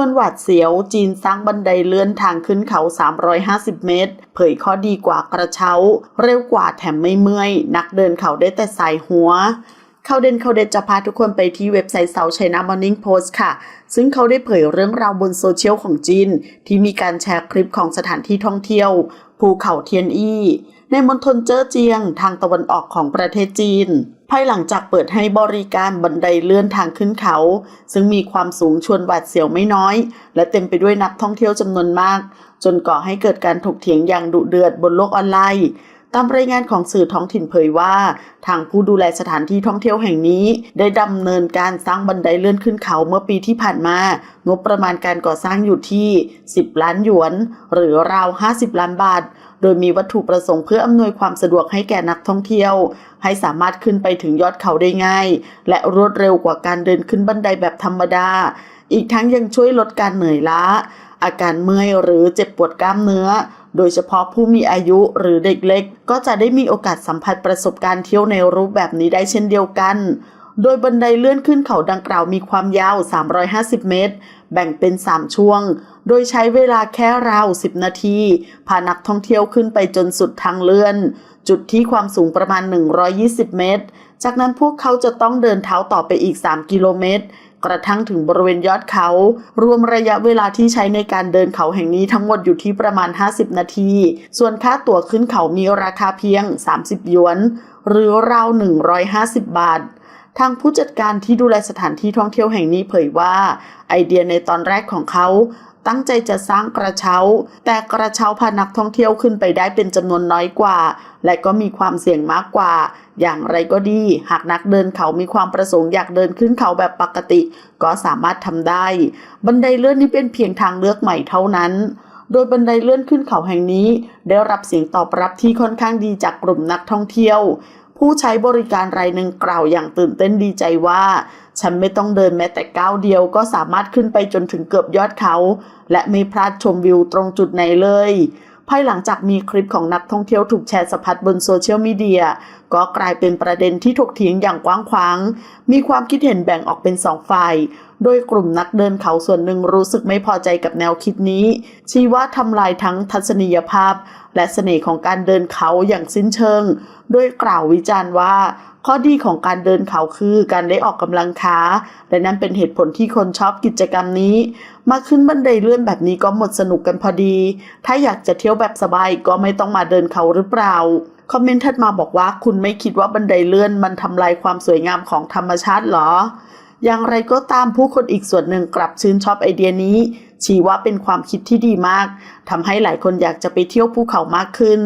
วนหวาดเสียวจีนสร้างบันไดเลื่อนทางขึ้นเขา 350 เมตร เผยข้อดีกว่ากระเช้า เร็วกว่าแถมไม่เมื่อย นักเดินเขาได้แต่สายหัวเขาเด่นข่าเด็ดจะพาทุกคนไปที่เว็บไซต์เซาไชน่ามอร์นิ่งโพสต์ค่ะ ซึ่งเขาได้เผยเรื่องราวบนโซเชียลของจีน ที่มีการแชร์คลิปของสถานที่ท่องเที่ยว ภูเขาเทียนอี้ ในมณฑลเจ้อเจียงทางตะวันออกของประเทศจีน ภายหลังจากเปิดให้บริการบันไดเลื่อนทางขึ้นเขา ซึ่งมีความสูงชวนหวาดเสียวไม่น้อย และเต็มไปด้วยนักท่องเที่ยวจำนวนมาก จนก่อให้เกิดการถกเถียงอย่างดุเดือดบนโลกออนไลน์ ตามรายงานของสื่อท้องถิ่นเผยว่า ทางผู้ดูแลสถานที่ท่องเที่ยวแห่งนี้ ได้ดำเนินการสร้างบันไดเลื่อนขึ้นเขาเมื่อปีที่ผ่านมา งบประมาณการก่อสร้างอยู่ที่ 10 ล้านหยวน หรือราว 50 ล้านบาท โดยมีวัตถุประสงค์เพื่ออำนวยความสะดวกให้แก่นักท่องเที่ยว ให้สามารถขึ้นไปถึงยอดเขาได้ง่าย และรวดเร็วกว่าการเดินขึ้นบันไดแบบธรรมดา อีกทั้งยังช่วยลดการเหนื่อยล้าอาการเมื่อยหรือเจ็บปวดกล้ามเนื้อ โดยเฉพาะผู้มีอายุหรือเด็กเล็ก ก็จะได้มีโอกาสสัมผัสประสบการณ์เที่ยวในรูปแบบนี้ได้เช่นเดียวกัน โดยบันไดเลื่อนขึ้นเขาดังกล่าวมีความยาว 350 เมตร แบ่งเป็น 3 ช่วง โดยใช้เวลาแค่ราว 10 นาที พานักท่องเที่ยวขึ้นไปจนสุดทางเลื่อน จุดที่ความสูงประมาณ 120 เมตร จากนั้นพวกเขาจะต้องเดินเท้าต่อไปอีก 3 กิโลเมตร กระทั่งถึงบริเวณยอดเขา รวมระยะเวลาที่ใช้ในการเดินเขาแห่งนี้ทั้งหมดอยู่ที่ประมาณ 50 นาที ส่วนค่าตั๋วขึ้นเขามีราคาเพียง 30 หยวน หรือราว 150 บาท ทางผู้จัดการที่ดูแลสถานที่ท่องเที่ยวแห่งนี้เผยว่า ไอเดียในตอนแรกของเขาตั้งใจจะสร้างกระเช้า แต่กระเช้าพานักท่องเที่ยวขึ้นไปได้เป็นจำนวนน้อยกว่า และก็มีความเสี่ยงมากกว่า อย่างไรก็ดี หากนักเดินเขามีความประสงค์อยากเดินขึ้นเขาแบบปกติ ก็สามารถทำได้ บันไดเลื่อนนี้เป็นเพียงทางเลือกใหม่เท่านั้น โดยบันไดเลื่อนขึ้นเขาแห่งนี้ ได้รับเสียงตอบรับที่ค่อนข้างดีจากกลุ่มนักท่องเที่ยว ผู้ใช้บริการรายหนึ่งกล่าวอย่างตื่นเต้นดีใจว่า ฉันไม่ต้องเดินแม้แต่ก้าวเดียวก็สามารถขึ้นไปจนถึงเกือบยอดเขา และไม่พลาดชมวิวตรงจุดไหนเลย ภายหลังจากมีคลิปของนักท่องเที่ยวถูกแชร์สะพัดบนโซเชียลมีเดีย ก็กลายเป็นประเด็นที่ถกเถียงอย่างกว้างขวาง มีความคิดเห็นแบ่งออกเป็นสองฝ่าย โดยกลุ่มนักเดินเขาส่วนหนึ่งรู้สึกไม่พอใจกับแนวคิดนี้ ชี้ว่าทำลายทั้งทัศนียภาพ และเสน่ห์ของการเดินเขาอย่างสิ้นเชิง โดยกล่าววิจารณ์ว่า ข้อดีของการเดินเขาคือการได้ออกกำลังขาและนั่นเป็นเหตุผลที่คนชอบกิจกรรมนี้ มาขึ้นบันไดเลื่อนแบบนี้ก็หมดสนุกกันพอดี ถ้าอยากจะเที่ยวแบบสบายก็ไม่ต้องมาเดินเขาหรือเปล่าคอมเมนต์ถัดมาบอกว่าคุณไม่คิดว่าบันไดเลื่อนมันทำลายความสวยงามของธรรมชาติเหรอ อย่างไรก็ตามผู้คนอีกส่วนหนึ่งกลับชื่นชอบไอเดียนี้ ชี้ว่าเป็นความคิดที่ดีมากทำให้หลายคนอยากจะไปเที่ยวภูเขามากขึ้น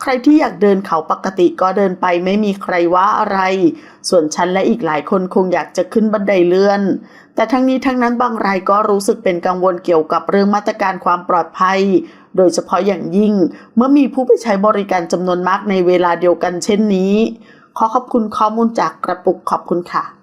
ใครที่อยากเดินเขาปกติก็เดินไปไม่มีใครว่าอะไร ส่วนฉันและอีกหลายคนคงอยากจะขึ้นบันไดเลื่อน แต่ทั้งนี้ทั้งนั้นบางรายก็รู้สึกเป็นกังวลเกี่ยวกับเรื่องมาตรการความปลอดภัย โดยเฉพาะอย่างยิ่ง เมื่อมีผู้ไปใช้บริการจำนวนมากในเวลาเดียวกันเช่นนี้ ขอขอบคุณข้อมูลจากกระปุกขอบคุณค่ะ